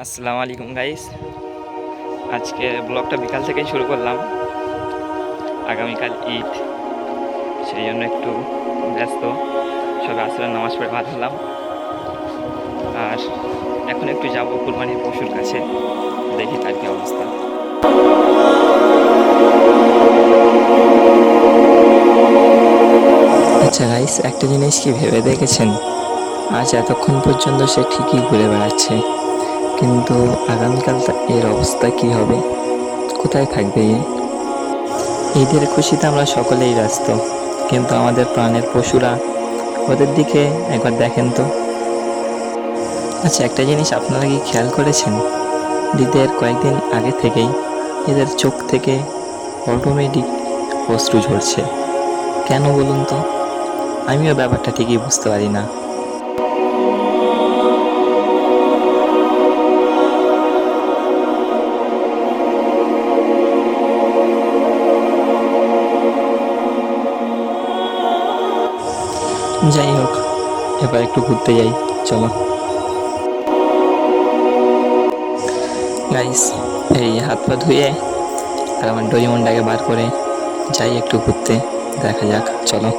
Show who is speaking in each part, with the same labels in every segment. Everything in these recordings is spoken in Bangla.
Speaker 1: আসসালামু আলাইকুম গাইস আজকে ব্লগটা বিকাল থেকেই শুরু করলাম। আগামীকাল ঈদ, সেই জন্য একটু ব্যস্ত। সবে আসলে নামাজ পড়ে ভাত হলাম। আর এখন একটু যাব কুরবানির পশুর কাছে। দেখি তার কি অবস্থা।
Speaker 2: আচ্ছা গাইস একটা জিনিস কি ভেবে দেখেছেন? আজ এতক্ষণ পর্যন্ত সে ঠিকই ঘুরে বেড়াচ্ছে। কিন্তু আগামীকাল এর অবস্থা কি হবে? কোথায় থাকবে ঈদের খুশিতে আমরা সকলেই ব্যস্ত। কিন্তু আমাদের প্রাণের পশুরা ওদের দিকে একবার দেখেন তো। আচ্ছা একটা জিনিস আপনারা কি খেয়াল করেছেন? ঈদের কয়েকদিন আগে থেকেই এদের চোখ থেকে অটোমেটিক অশ্রু ঝরছে। কেন বলুন তো? আমিও ব্যাপারটা ঠিকই বুঝতে পারি না। যাই হোক এবার একটু ঘুরতে যাই, চলো। গাইস এই হাত পা ধুয়ে আর আমার ডরিমনটাকে বার করে যাই একটু ঘুরতে, দেখা যাক, চলো।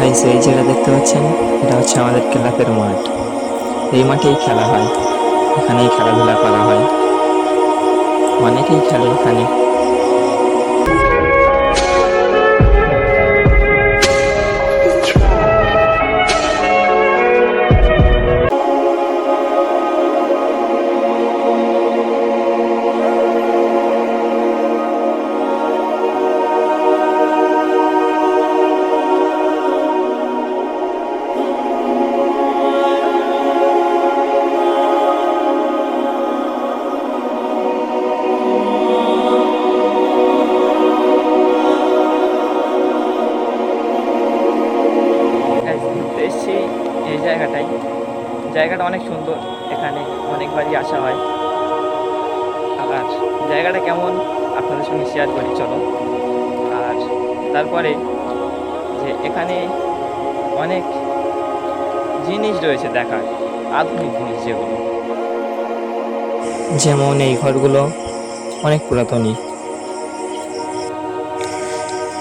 Speaker 2: গাইস এই যেটা দেখতে পাচ্ছেন, এটা হচ্ছে আমাদের ক্লাবের মাঠ। এই মাঠেই খেলা হয়। এখানেই খেলাধুলা করা হয়। অনেকেই খেলে এখানে।
Speaker 1: জায়গাটা অনেক সুন্দর, এখানে অনেকবারই আসা হয়। আর জায়গাটা কেমন, আপনাদের সঙ্গে শেয়ার করি, চলো। আর তারপরে যে এখানে অনেক জিনিস রয়েছে দেখার, আধুনিক জিনিস যেগুলো।
Speaker 2: যেমন এই ঘরগুলো অনেক পুরাতনই।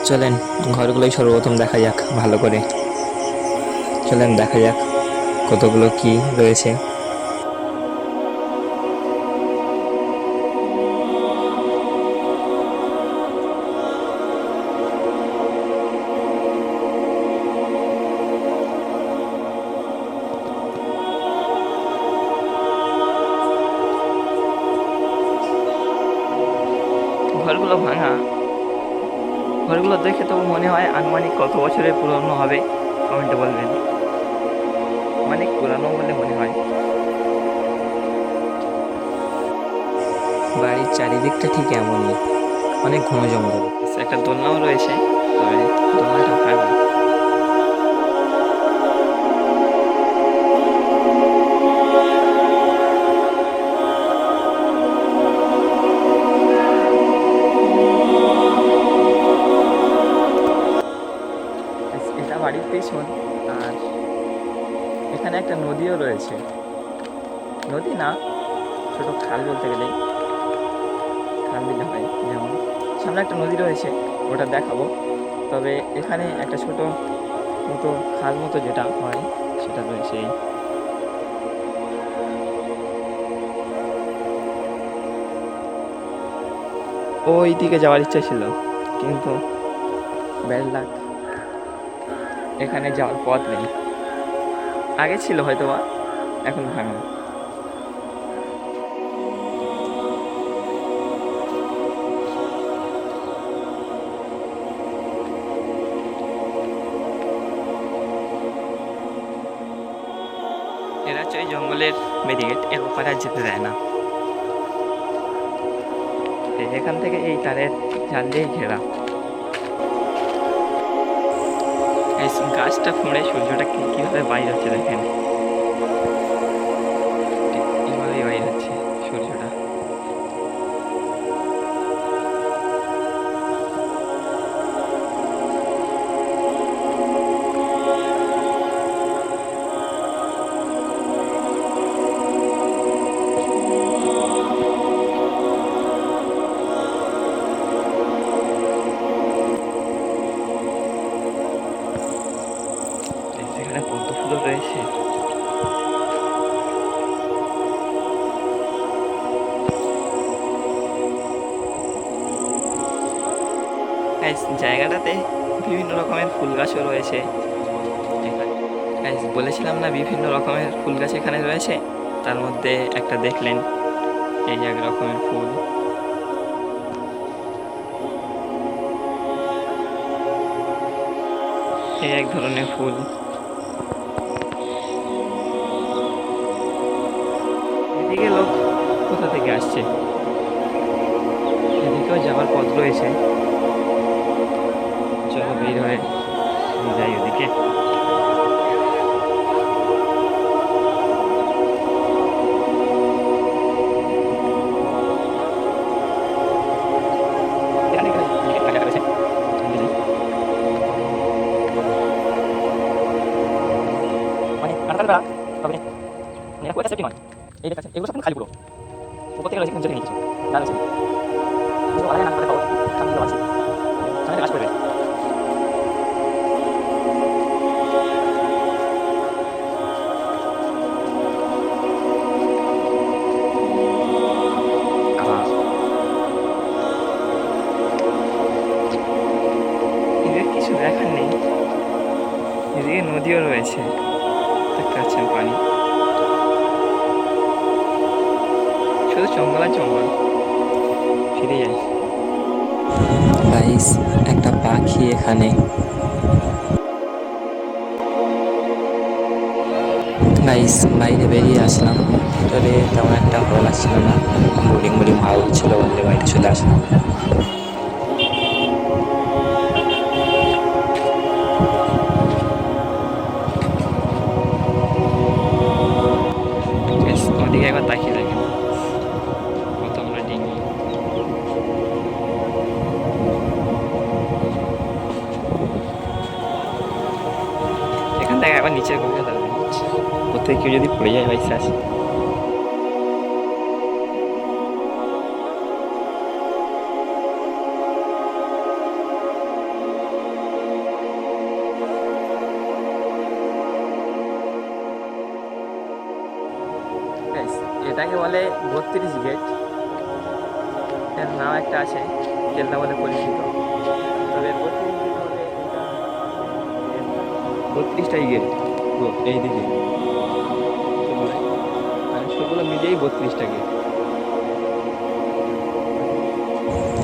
Speaker 2: চলেন, ঘরগুলোই সর্বপ্রথম দেখা যাক, ভালো করে। চলেন, দেখা যাক। কতগুলো কি রয়েছে?
Speaker 1: ঘরগুলো ভাঙা। ঘরগুলো দেখে তো মনে হয় আনুমানিক কত বছরের পুরনো হবে, কমেন্টে বলবেন। অনেক পুরানো বলে মনে হয়।
Speaker 2: বাড়ির চারিদিকটা ঠিক এমনই অনেক ঘন জঙ্গল।
Speaker 1: একটা দোলনাও রয়েছে তবে দোলনাটা ভাঙা এটা বাড়ির পেছন। এখানে একটা নদীও রয়েছে। নদী না, ছোট খাল বলতে গেলে। খাল দিলে হয়, যেমন। সামনে একটা নদী রয়েছে, ওটা দেখাবো। তবে এখানে একটা ছোট মতো খাল মতো যেটা হয়, সেটা রয়েছে। ওই দিকে যাওয়ার ইচ্ছা ছিল, কিন্তু ব্যাড লাক এখানে যাওয়ার পথ নেই। আগে ছিল হয়তো বা এখন ভাঙা এরা হচ্ছে জঙ্গলের ব্যারিকেড এর ওপারে আর যেতে দেয় না। এখান থেকে এই তারের জাল দিয়েই ঘেরা। গাছটা ফুঁড়ে সূর্যটা কী কীভাবে বাইর হচ্ছে দেখেন। জায়গাটাতে বিভিন্ন রকমের ফুল গাছও রয়েছে। বলেছিলাম না বিভিন্ন রকমের ফুল গাছ এখানে রয়েছে? তার মধ্যে একটা দেখলেন, এই এক রকমের ফুল। এই এক ধরনের ফুল। এদিকে লোক কোথা থেকে আসছে? এদিকেও যাওয়ার পথ রয়েছে। চলো বের হয়ে যাই ওদিকে শুধু জঙ্গল আর ফিরে
Speaker 2: গাইস একটা পাখি এখানে। গাইস বাইরে বেরিয়ে আসলাম। ভিতরে তেমন একটা ভালো লাগছিল না। বোরিং বোরিং ভালো ছিল বলে বাইরে চলে আসলাম।
Speaker 1: একবার নিচের গভীরে দাঁড়াবেন কোথায় কেউ যদি পড়ে যায় বাইসে আসে এটাকে বলে বত্রিশ গেটের নাম একটা আছে কেল্লা বলে পরিচিত। তবে বত্রিশ বত্রিশটাই গেট এই দিকে সবগুলো মিলিয়েই বত্রিশটা গেট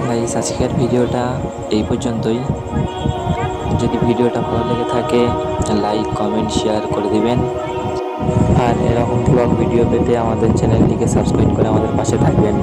Speaker 2: গাইস আজকের ভিডিওটা এই পর্যন্তই। যদি ভিডিওটা ভালো লেগে থাকে লাইক কমেন্ট শেয়ার করে দিবেন। আর এরকম ব্লগ ভিডিও পেতে আমাদের চ্যানেলটিকে সাবস্ক্রাইব করে আমাদের পাশে থাকবেন।